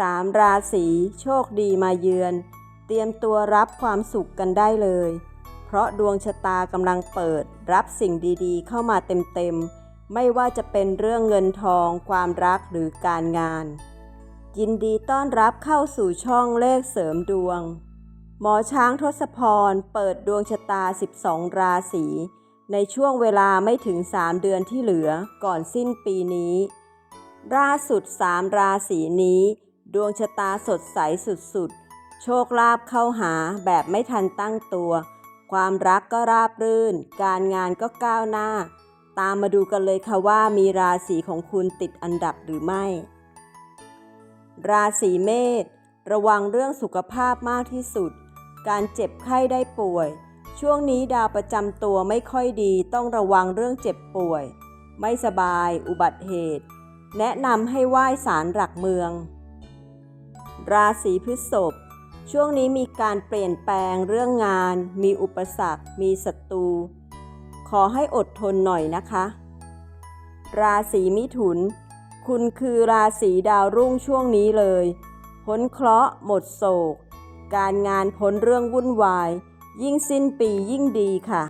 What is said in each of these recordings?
สามราศีโชคดีมาเยือน เตรียมตัวรับความสุขกันได้เลย เพราะดวงชะตากำลังเปิด รับสิ่งดีๆ เข้ามาเต็มๆ ไม่ว่าจะเป็นเรื่องเงินทอง ความรักหรือการงาน ยินดีต้อนรับเข้าสู่ช่องเลขเสริมดวง หมอช้างทศพรเปิดดวงชะตา 12 ราศีในช่วงเวลาไม่ถึง 3 เดือนที่เหลือก่อนสิ้นปีนี้ล่าสุด 3 ราศีนี้ ดวงชะตาสดใสสุดๆ โชคลาภเข้าหาแบบไม่ทันตั้งตัว ความรักก็ราบรื่น การงานก็ก้าวหน้า ตามมาดูกันเลยค่ะว่ามีราศีของคุณติดอันดับหรือไม่ ราศีเมษระวังเรื่องสุขภาพมากที่สุด การเจ็บไข้ได้ป่วย ช่วงนี้ดาวประจำตัวไม่ค่อยดีต้องระวังเรื่องเจ็บป่วย ไม่สบาย อุบัติเหตุ แนะนำให้ไหว้ศาลหลักเมือง ราศีพฤษภช่วงนี้มีการเปลี่ยนแปลงเรื่องงาน มีอุปสรรค มีศัตรู ขอให้อดทนหน่อยนะคะ ราศีมิถุน คุณคือราศีดาวรุ่งช่วงนี้เลย พ้นเคราะห์หมดโศก การงานพ้นเรื่องวุ่นวาย ยิ่งสิ้นปียิ่งดีค่ะ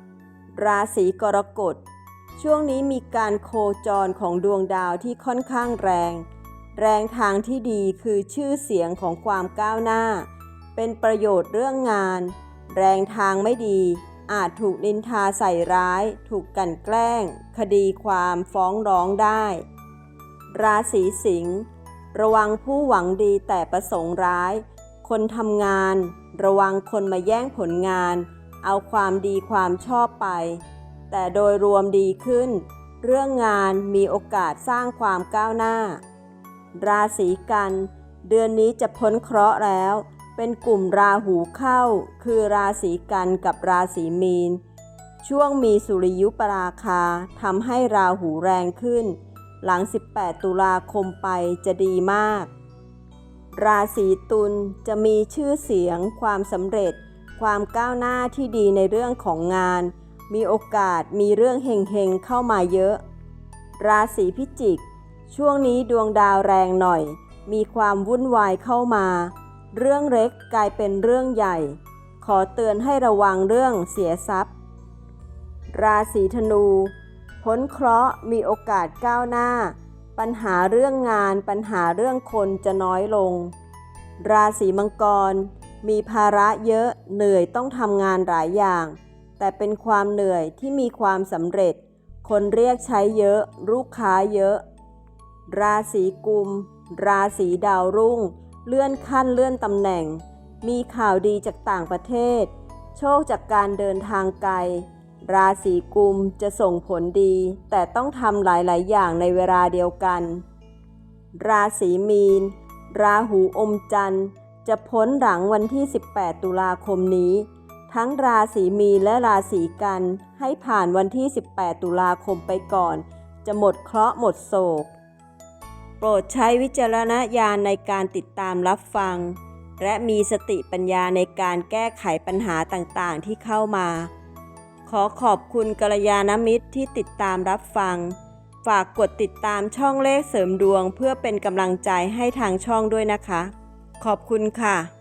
ราศีกรกฎ ช่วงนี้มีการโคจรของดวงดาวที่ค่อนข้างแรง แรงทางที่ดีคือชื่อเสียงของความก้าวหน้า เป็นประโยชน์เรื่องงาน แรงทางไม่ดี อาจถูกนินทาใส่ร้าย ถูกกันแกล้ง คดีความฟ้องร้องได้ ราศีสิงห์ระวังผู้หวังดีแต่ประสงค์ร้าย คนทำงาน ระวังคนมาแย่งผลงาน เอาความดีความชอบไป แต่โดยรวมดีขึ้น เรื่องงานมีโอกาสสร้างความก้าวหน้า ราศีกัน เดือนนี้จะพ้นเคราะห์แล้ว เป็นกลุ่มราหูเข้า คือราศีกันกับราศีมีน ช่วงมีสุริยุปราคาทำให้ราหูแรงขึ้น หลัง 18 ตุลาคมไปจะดีมาก ราศีตุลจะมีชื่อเสียง ความสำเร็จ ความก้าวหน้าที่ดีในเรื่องของงาน มีโอกาสมีเรื่องเฮงๆเข้ามาเยอะ ราศีพิจิก ช่วงนี้ดวงดาวแรงหน่อย มีความวุ่นวายเข้ามา เรื่องเล็กกลายเป็นเรื่องใหญ่ ขอเตือนให้ระวังเรื่องเสียทรัพย์ ราศีธนู พ้นเคราะห์มีโอกาสก้าวหน้า ปัญหาเรื่องงานปัญหาเรื่องคนจะน้อยลง ราศีมังกร มีภาระเยอะเหนื่อยต้องทำงานหลายอย่าง แต่เป็นความเหนื่อยที่มีความสำเร็จ คนเรียกใช้เยอะ ลูกค้าเยอะ ราศีกุม ราศีดาวรุ่ง เลื่อนขั้นเลื่อนตำแหน่ง มีข่าวดีจากต่างประเทศ โชคจากการเดินทางไกล ราศีกุมจะส่งผลดี แต่ต้องทำหลาย ๆ อย่างในเวลาเดียวกัน ราศีมีน ราหูอมจันทร์ จะพ้นหลังวันที่ 18 ตุลาคมนี้ ทั้งราศีมีนและราศีกันให้ผ่านวันที่ 18 ตุลาคมไปก่อน จะหมดเคราะห์หมดโศก โปรดใช้วิจารณญาณในการติดตามรับฟัง และมีสติปัญญาในการแก้ไขปัญหาต่างๆ ที่เข้ามา ขอขอบคุณกัลยาณมิตรที่ติดตามรับฟัง ฝากกดติดตามช่องเลขเสริมดวงเพื่อเป็นกำลังใจให้ทางช่องด้วยนะคะ ขอบคุณค่ะ